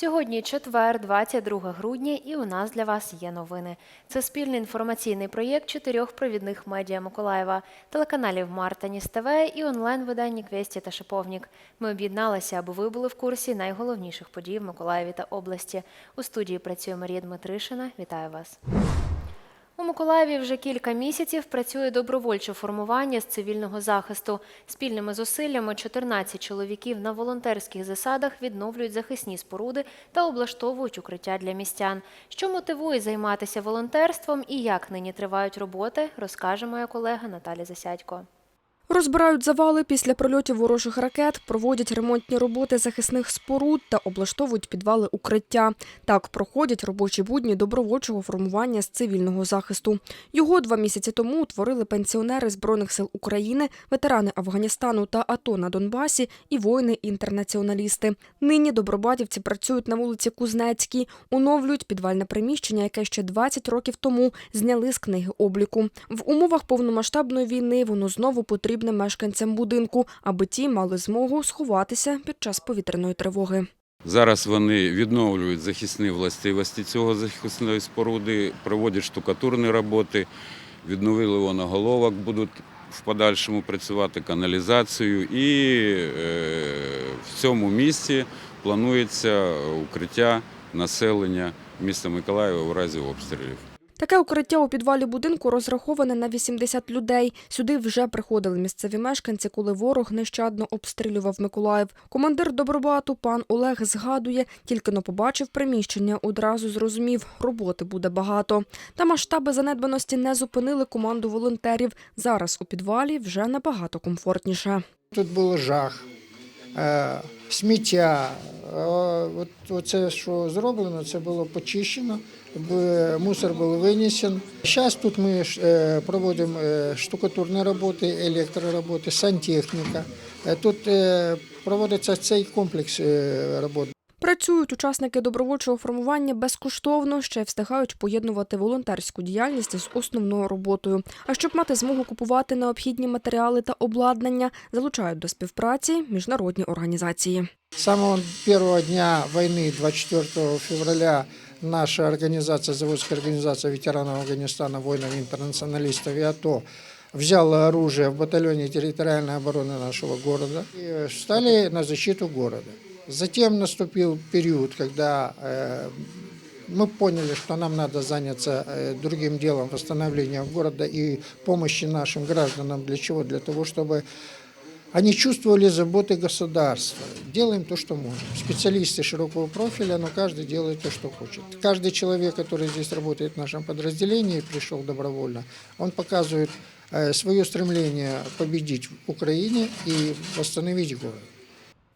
Сьогодні четвер, 22 грудня, і у нас для вас є новини. Це спільний інформаційний проєкт чотирьох провідних медіа Миколаєва, телеканалів Мартаніс ТВ і онлайн-видання Квесті та Шиповнік. Ми об'єдналися, аби ви були в курсі найголовніших подій в Миколаєві та області. У студії працює Марія Дмитришина. Вітаю вас. У Миколаєві вже кілька місяців працює добровольче формування з цивільного захисту. Спільними зусиллями 14 чоловіків на волонтерських засадах відновлюють захисні споруди та облаштовують укриття для містян. Що мотивує займатися волонтерством і як нині тривають роботи, розкаже моя колега Наталя Засядько. Розбирають завали після прольотів ворожих ракет, проводять ремонтні роботи захисних споруд та облаштовують підвали укриття. Так проходять робочі будні добровольчого формування з цивільного захисту. Його два місяці тому утворили пенсіонери Збройних сил України, ветерани Афганістану та АТО на Донбасі і воїни-інтернаціоналісти. Нині добробатівці працюють на вулиці Кузнецькій, оновлюють підвальне приміщення, яке ще 20 років тому зняли з книги обліку. В умовах повномасштабної війни воно знову потрібне мешканцям будинку, аби ті мали змогу сховатися під час повітряної тривоги. Зараз вони відновлюють захисні властивості цього захисної споруди, проводять штукатурні роботи, відновили воноголовок, будуть в подальшому працювати каналізацію. І е, в цьому місці планується укриття населення міста Миколаєва в разі обстрілів. Таке укриття у підвалі будинку розраховане на 80 людей. Сюди вже приходили місцеві мешканці, коли ворог нещадно обстрілював Миколаїв. Командир Добробату пан Олег згадує, тільки но побачив приміщення, одразу зрозумів, роботи буде багато. Та масштаби занедбаності не зупинили команду волонтерів. Зараз у підвалі вже набагато комфортніше. Тут було жах, сміття. Е, оце, що зроблено, це було почищено, мусор був винесен. Зараз тут ми е, проводимо е, штукатурні роботи, електророботи, сантехніка. Е, Тут е, проводиться цей комплекс роботи. робот. Працюють учасники добровольчого формування безкоштовно, ще й встигають поєднувати волонтерську діяльність з основною роботою. А щоб мати змогу купувати необхідні матеріали та обладнання, залучають до співпраці міжнародні організації. С самого первого дня войны, 24 февраля, наша организация, заводская организация ветеранов Афганистана, воинов-интернационалистов и АТО взяла оружие в батальоне территориальной обороны нашего города и встали на защиту города. Затем наступил период, когда э, мы поняли, что нам надо заняться э, другим делом, восстановлением города и помощи нашим гражданам. Для чего? Для того, чтобы они чувствовали заботы государства. Делаем то, что можем. Специалисты широкого профиля, но каждый делает то, что хочет. Каждый человек, который здесь работает в нашем подразделении, пришел добровольно, он показывает э, свое стремление победить в Украине и восстановить город.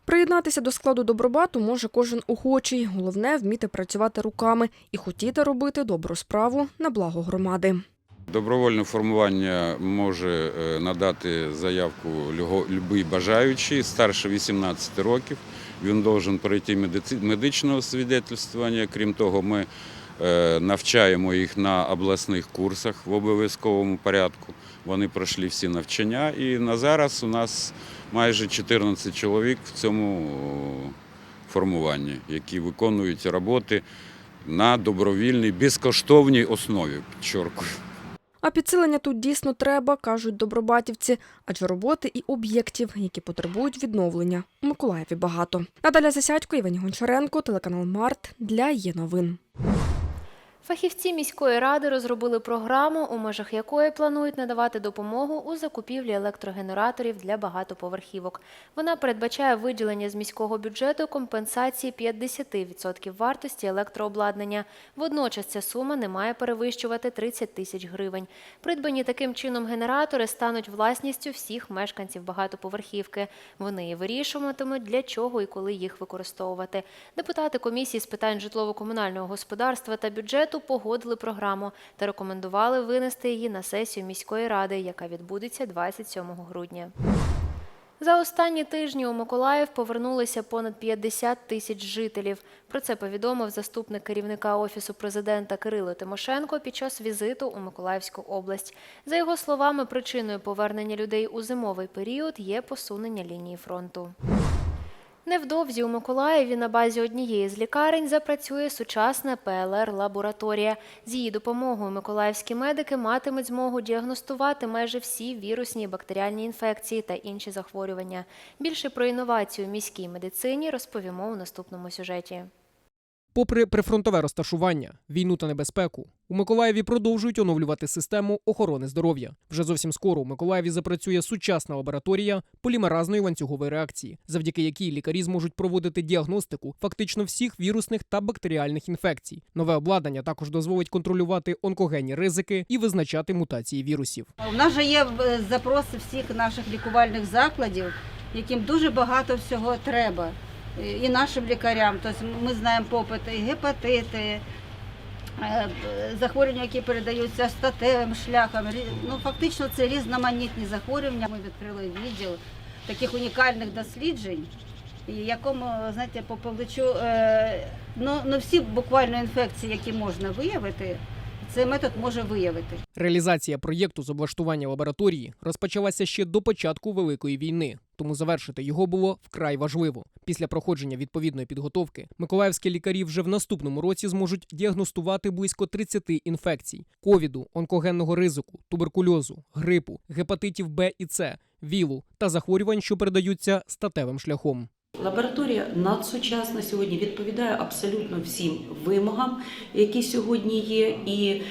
Приєднатися до складу добробату може кожен охочий. Головне вміти працювати руками і хотіти робити добру справу на благо громади. Добровольне формування може е, надати заявку будь-який бажаючий старше 18 років. Він має пройти медичне освідетельствування. Крім того, ми е, навчаємо їх на обласних курсах в обов'язковому порядку. Вони пройшли всі навчання, і на зараз у нас майже 14 чоловік в цьому формуванні, які виконують роботи на добровільній безкоштовній основі. Підчоркую. А підсилення тут дійсно треба, кажуть добробатівці, адже роботи і об'єктів, які потребують відновлення, у Миколаєві багато. Наталя Засядько, Івані Гончаренко, телеканал Март для є новин. Фахівці міської ради розробили програму, у межах якої планують надавати допомогу у закупівлі електрогенераторів для багатоповерхівок. Вона передбачає виділення з міського бюджету компенсації 50% вартості електрообладнання. Водночас ця сума не має перевищувати 30 тисяч гривень. Придбані таким чином генератори стануть власністю всіх мешканців багатоповерхівки. Вони і вирішуватимуть, для чого і коли їх використовувати. Депутати комісії з питань житлово-комунального господарства та бюджету погодили програму та рекомендували винести її на сесію міської ради, яка відбудеться 27 грудня. За останні тижні у Миколаїв повернулися понад 50 тисяч жителів. Про це повідомив заступник керівника Офісу президента Кирило Тимошенко під час візиту у Миколаївську область. За його словами, причиною повернення людей у зимовий період є посунення лінії фронту. Невдовзі у Миколаєві на базі однієї з лікарень запрацює сучасна ПЛР-лабораторія. З її допомогою миколаївські медики матимуть змогу діагностувати майже всі вірусні і бактеріальні інфекції та інші захворювання. Більше про інновацію у міській медицині розповімо у наступному сюжеті. Попри прифронтове розташування, війну та небезпеку, у Миколаєві продовжують оновлювати систему охорони здоров'я. Вже зовсім скоро у Миколаєві запрацює сучасна лабораторія полімеразної ланцюгової реакції, завдяки якій лікарі зможуть проводити діагностику фактично всіх вірусних та бактеріальних інфекцій. Нове обладнання також дозволить контролювати онкогенні ризики і визначати мутації вірусів. У нас же є е, запроси всіх наших лікувальних закладів, яким дуже багато всього треба. І нашим лікарям. Тобто ми знаємо попити, і гепатити, е, захворювання, які передаються статевим шляхом. Ну, фактично це різноманітні захворювання. Ми відкрили відділ таких унікальних досліджень, якому, знаєте, по павличу, е, ну, всі буквально інфекції, які можна виявити, цей метод може виявити. Реалізація проєкту з облаштування лабораторії розпочалася ще до початку Великої війни, тому завершити його було вкрай важливо. Після проходження відповідної підготовки миколаївські лікарі вже в наступному році зможуть діагностувати близько 30 інфекцій: ковіду, онкогенного ризику, туберкульозу, грипу, гепатитів Б і С, вілу та захворювань, що передаються статевим шляхом. Лабораторія надсучасна сьогодні відповідає абсолютно всім вимогам, які сьогодні є. І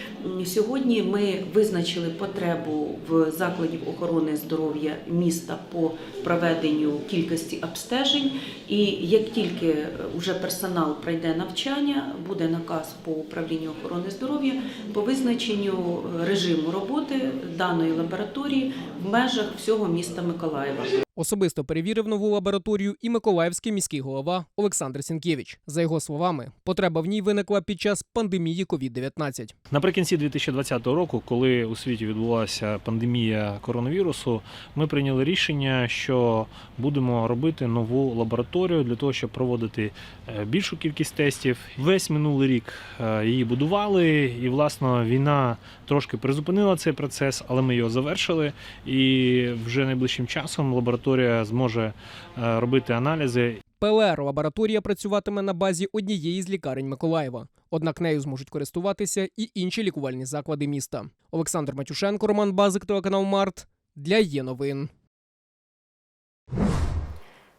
сьогодні ми визначили потребу в закладів охорони здоров'я міста по проведенню кількості обстежень. І як тільки вже персонал пройде навчання, буде наказ по управлінню охорони здоров'я по визначенню е, режиму роботи даної лабораторії в межах всього міста Миколаєва. Особисто перевірив нову лабораторію і миколаївський міський голова Олександр Сінкевич. За його словами, потреба в ній виникла під час пандемії COVID-19. Наприкінці 2020 року, коли у світі відбулася пандемія коронавірусу, ми прийняли рішення, що будемо робити нову лабораторію для того, щоб проводити е, більшу кількість тестів. Весь минулий рік е, її будували, і власне війна трошки призупинила цей процес, але ми його завершили. І вже найближчим часом лабораторія зможе е, робити аналізи ПЛР-лабораторія працюватиме на базі однієї з лікарень Миколаєва. Однак нею зможуть користуватися і інші лікувальні заклади міста. Олександр Матюшенко, Роман Базик, телеканал Март для є новин.